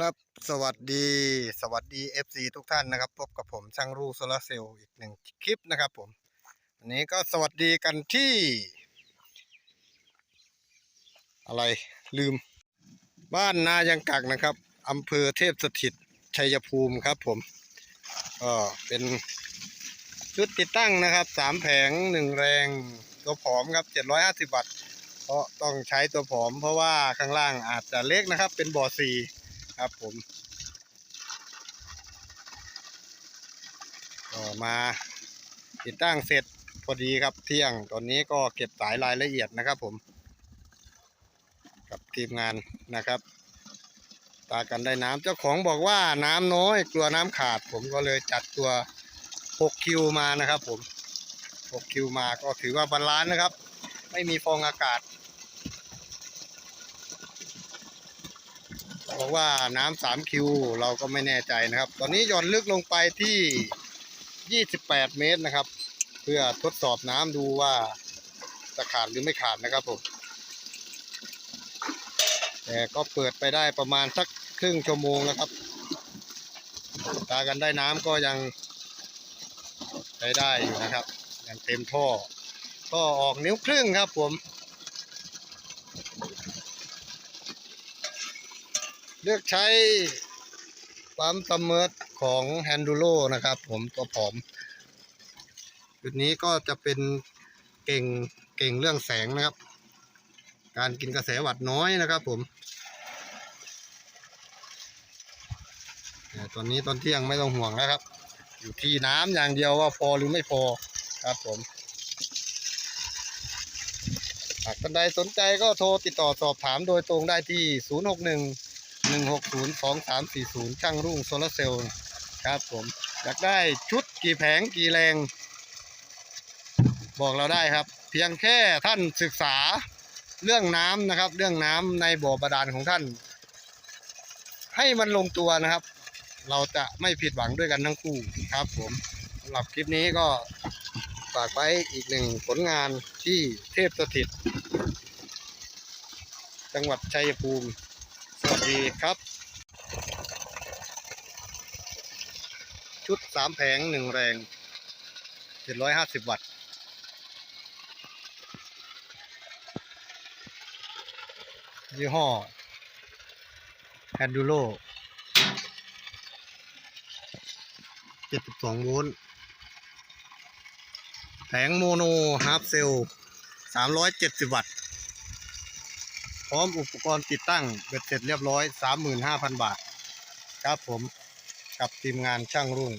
ครับสวัสดีสวัสดี FC ทุกท่านนะครับ พบกับผมช่างรูโซลาเซลล์อีกหนึ่งคลิปนะครับผมวันนี้ก็สวัสดีกันที่ อะไรลืม บ้านนายังกักนะครับอำเภอเทพสถิตชัยภูมิครับผมก็เป็นชุดติดตั้งนะครับสามแผงหนึ่งแรงตัวผอมครับ750วัตต์เพราะต้องใช้ตัวผอม เพราะว่าข้างล่างอาจจะเล็กนะครับ เป็นบ่อซี ครับผมก็มาติดตั้งเสร็จพอดีครับเที่ยงตอนนี้ก็เก็บสายรายละเอียดนะครับผม กับทีมงานนะครับ ตากันได้น้ำเจ้าของบอกว่าน้ำน้อยกลัวน้ำขาด ผมก็เลยจัดตัว 6 คิวมานะครับผม 6 คิวมาก็ถือว่าบาลานซ์นะครับ ไม่มีฟองอากาศ บอกว่าน้ำสามคิวเราก็ไม่แน่ใจนะครับ ตอนนี้หย่อนลึกลงไปที่ 28 เมตรนะครับ เพื่อทดสอบน้ำดูว่าจะขาดหรือไม่ขาดนะครับผมแต่ก็เปิดไปได้ประมาณสักครึ่งชั่วโมงนะครับ ตากันได้น้ำก็ยังใช้ได้อยู่นะครับ ยังเต็มท่อ ก็ออกนิ้วครึ่งครับผม เลือกใช้ปั๊มซัมเมอร์ของแฮนดูโ o นะครับ ผมตัวผอมจุดนี้ก็จะเป็นเก่งเก่งเรื่องแสงนะครับ การกินกระแสวัดน้อยนะครับ ผมตอนนี้ตอนเที่ยงไม่ต้องห่วงแล้วครับ อยู่ที่น้ำอย่างเดียวว่าพอหรือไม่พอครับผมหากท่านใดสนใจก็โทรติดต่อสอบถามโดยตรงได้ที่ 061 160 2340 ช่างรุ่งโซลาร์เซลล์ครับผมอยากได้ชุดกี่แผงกี่แรง บอกเราได้ครับ เพียงแค่ท่านศึกษาเรื่องน้ำนะครับ เรื่องน้ำในบ่อบาดาลของท่าน ให้มันลงตัวนะครับ เราจะไม่ผิดหวังด้วยกันทั้งคู่ครับผมสำหรับคลิปนี้ก็ฝากไว้อีกหนึ่งผลงานที่เทพสถิต จังหวัดชัยภูมิ สวัสดีครับ ชุดสามแผงหนึ่งแรงเจ็ดร้อยห้าสิบวัตต์ยี่ห้อแฮนดูโล72โวลต์แผงโมโนฮาร์ฟเซล370วัตต์ ร้อมอุปกรณ์ติดตั้งเบ็ดเสร็จเรียบร้อย 35,000 บาท ครับผมกับทีมงานช่างรุ่ง